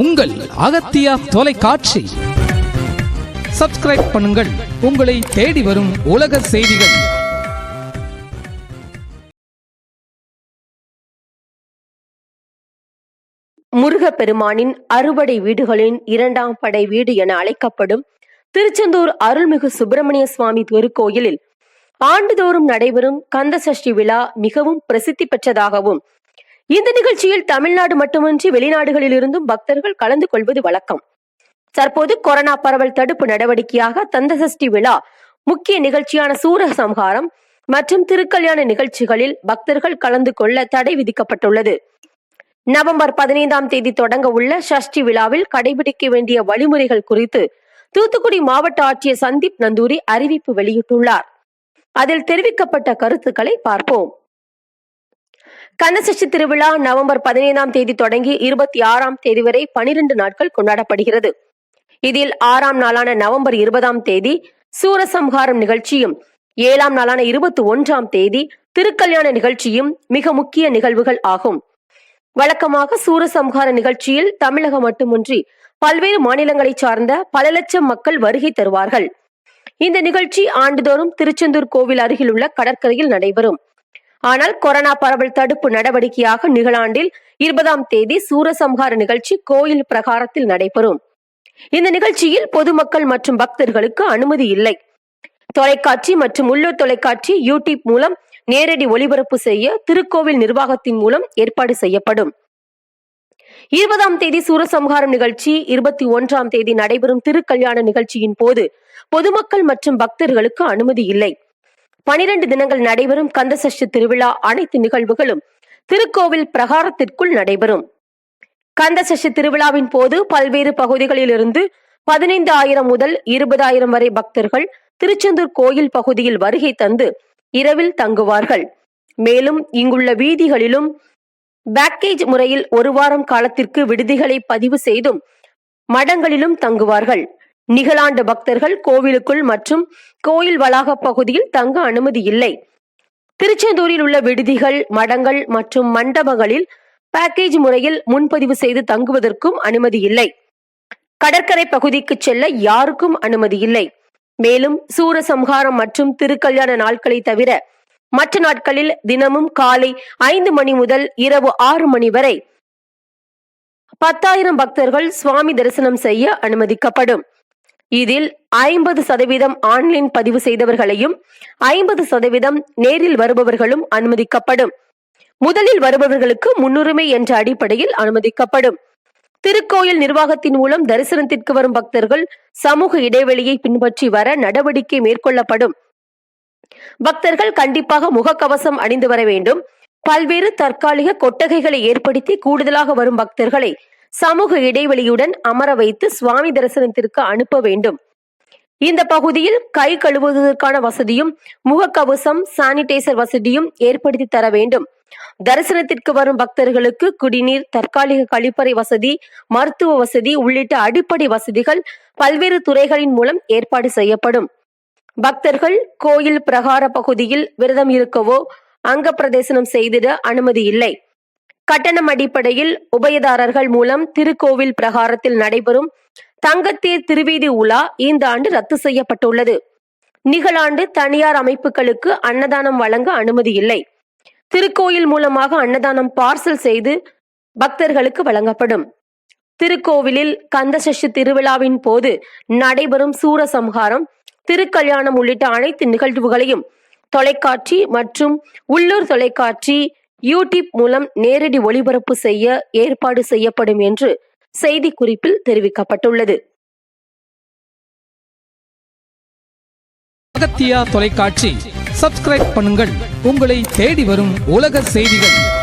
உங்கள் அகத்தியா தொலைக்காட்சி. சப்ஸ்கிரைப் பண்ணுங்கள். உங்களை தேடி வரும் உலக செய்திகள். முருகப்பெருமானின் அறுபடை வீடுகளின் இரண்டாம் படை வீடு என அழைக்கப்படும் திருச்செந்தூர் அருள்மிகு சுப்பிரமணிய சுவாமி திருக்கோயிலில் ஆண்டுதோறும் நடைபெறும் கந்த சஷ்டி விழா மிகவும் பிரசித்தி பெற்றதாகவும் இந்த நிகழ்ச்சியில் தமிழ்நாடு மட்டுமின்றி வெளிநாடுகளிலிருந்தும் பக்தர்கள் கலந்து கொள்வது வழக்கம். தற்போது கொரோனா பரவல் தடுப்பு நடவடிக்கையாக தந்த சஷ்டி விழா முக்கிய நிகழ்ச்சியான சூரசம்ஹாரம் மற்றும் திருக்கல்யாண நிகழ்ச்சிகளில் பக்தர்கள் கலந்து கொள்ள தடை விதிக்கப்பட்டுள்ளது. நவம்பர் பதினைந்தாம் தேதி தொடங்க உள்ள சஷ்டி விழாவில் கடைபிடிக்க வேண்டிய வழிமுறைகள் குறித்து தூத்துக்குடி மாவட்ட ஆட்சியர் சந்தீப் நந்தூரி அறிவிப்பு வெளியிட்டுள்ளார். அதில் தெரிவிக்கப்பட்ட கருத்துக்களை பார்ப்போம். கந்தசஷ்டி திருவிழா நவம்பர் பதினைந்தாம் தேதி தொடங்கி இருபத்தி ஆறாம் தேதி வரை பனிரெண்டு நாட்கள் கொண்டாடப்படுகிறது. இதில் ஆறாம் நாளான நவம்பர் இருபதாம் தேதி சூரசம்ஹாரம் நிகழ்ச்சியும் ஏழாம் நாளான இருபத்தி ஒன்றாம் தேதி திருக்கல்யாண நிகழ்ச்சியும் மிக முக்கிய நிகழ்வுகள் ஆகும். வழக்கமாக சூரசம்ஹார நிகழ்ச்சியில் தமிழகம் மட்டுமின்றி பல்வேறு மாநிலங்களைச் சார்ந்த பல லட்சம் மக்கள் வருகை தருவார்கள். இந்த நிகழ்ச்சி ஆண்டுதோறும் திருச்செந்தூர் கோவில் அருகில் உள்ள கடற்கரையில் நடைபெறும். ஆனால் கொரோனா பரவல் தடுப்பு நடவடிக்கையாக நிகழாண்டில் இருபதாம் தேதி சூரசம்ஹார நிகழ்ச்சி கோயில் பிரகாரத்தில் நடைபெறும். இந்த நிகழ்ச்சியில் பொதுமக்கள் மற்றும் பக்தர்களுக்கு அனுமதி இல்லை. தொலைக்காட்சி மற்றும் உள்ளூர் தொலைக்காட்சி யூடியூப் மூலம் நேரடி ஒளிபரப்பு செய்ய திருக்கோவில் நிர்வாகத்தின் மூலம் ஏற்பாடு செய்யப்படும். இருபதாம் தேதி சூரசம்ஹாரம் நிகழ்ச்சி இருபத்தி ஒன்றாம் தேதி நடைபெறும் திருக்கல்யாண நிகழ்ச்சியின் போது பொதுமக்கள் மற்றும் பக்தர்களுக்கு அனுமதி இல்லை. பனிரெண்டு தினங்கள் நடைபெறும் கந்தசஷ்டி திருவிழா அனைத்து நிகழ்வுகளும் திருக்கோவில் பிரகாரத்திற்குள் நடைபெறும். கந்தசஷ்டி திருவிழாவின் போது பல்வேறு பகுதிகளிலிருந்து பதினைந்து ஆயிரம் முதல் இருபதாயிரம் வரை பக்தர்கள் திருச்செந்தூர் கோயில் பகுதியில் வருகை தந்து இரவில் தங்குவார்கள். மேலும் இங்குள்ள வீதிகளிலும் பேக்கேஜ் முறையில் ஒரு வாரம் காலத்திற்கு விடுதிகளை பதிவு செய்தும் மடங்களிலும் தங்குவார்கள். நிகழாண்டு பக்தர்கள் கோவிலுக்குள் மற்றும் கோயில் வளாக பகுதியில் தங்க அனுமதி இல்லை. திருச்செந்தூரில் உள்ள விடுதிகள் மடங்கள் மற்றும் மண்டபங்களில் பேக்கேஜ் முறையில் முன்பதிவு செய்து தங்குவதற்கும் அனுமதி இல்லை. கடற்கரை பகுதிக்கு செல்ல யாருக்கும் அனுமதி இல்லை. மேலும் சூரசம்ஹாரம் மற்றும் திருக்கல்யாண நாட்களை தவிர மற்ற நாட்களில் தினமும் காலை ஐந்து மணி முதல் இரவு ஆறு மணி வரை பத்தாயிரம் பக்தர்கள் சுவாமி தரிசனம் செய்ய அனுமதிக்கப்படும். இதில் ஐம்பது சதவீதம் ஆன்லைன் பதிவு செய்தவர்களையும் ஐம்பது சதவீதம் நேரில் வருபவர்களும் அனுமதிக்கப்படும். முதலில் வருபவர்களுக்கு முன்னுரிமை என்ற அடிப்படையில் அனுமதிக்கப்படும். திருக்கோயில் நிர்வாகத்தின் மூலம் தரிசனத்திற்கு வரும் பக்தர்கள் சமூக இடைவெளியை பின்பற்றி வர நடவடிக்கை மேற்கொள்ளப்படும். பக்தர்கள் கண்டிப்பாக முகக்கவசம் அணிந்து வர வேண்டும். பல்வேறு தற்காலிக கொட்டகைகளை ஏற்படுத்தி கூடுதலாக வரும் பக்தர்களை சமூக இடைவெளியுடன் அமர வைத்து சுவாமி தரிசனத்திற்கு அனுப்ப வேண்டும். இந்த பகுதியில் கை கழுவுவதற்கான வசதியும் முகக்கவசம் சானிடைசர் வசதியும் ஏற்படுத்தி தர வேண்டும். தரிசனத்திற்கு வரும் பக்தர்களுக்கு குடிநீர் தற்காலிக கழிப்பறை வசதி மருத்துவ வசதி உள்ளிட்ட அடிப்படை வசதிகள் பல்வேறு துறைகளின் மூலம் ஏற்பாடு செய்யப்படும். பக்தர்கள் கோயில் பிரகார பகுதியில் விரதம் இருக்கவோ அங்க பிரதேசனம் செய்திட அனுமதி இல்லை. கட்டணம் அடிப்படையில் உபயதாரர்கள் மூலம் திருக்கோவில் பிரகாரத்தில் நடைபெறும் தங்கத்தேர் திருவீதி உலா இந்த ஆண்டு ரத்து செய்யப்பட்டுள்ளது. நிகழாண்டு தனியார் அமைப்புகளுக்கு அன்னதானம் வழங்க அனுமதி இல்லை. திருக்கோயில் மூலமாக அன்னதானம் பார்சல் செய்து பக்தர்களுக்கு வழங்கப்படும். திருக்கோவிலில் கந்தசஷ்டி திருவிழாவின் போது நடைபெறும் சூரசம்ஹாரம் திருக்கல்யாணம் உள்ளிட்ட அனைத்து நிகழ்வுகளையும் தொலைக்காட்சி மற்றும் உள்ளூர் தொலைக்காட்சி யூடியூப் மூலம் நேரடி ஒளிபரப்பு செய்ய ஏற்பாடு செய்யப்படும் என்று செய்திக்குறிப்பில் தெரிவிக்கப்பட்டுள்ளது. அகத்தியா தொலைக்காட்சி. சப்ஸ்கிரைப் பண்ணுங்கள். உங்களை தேடி வரும் உலக செய்திகள்.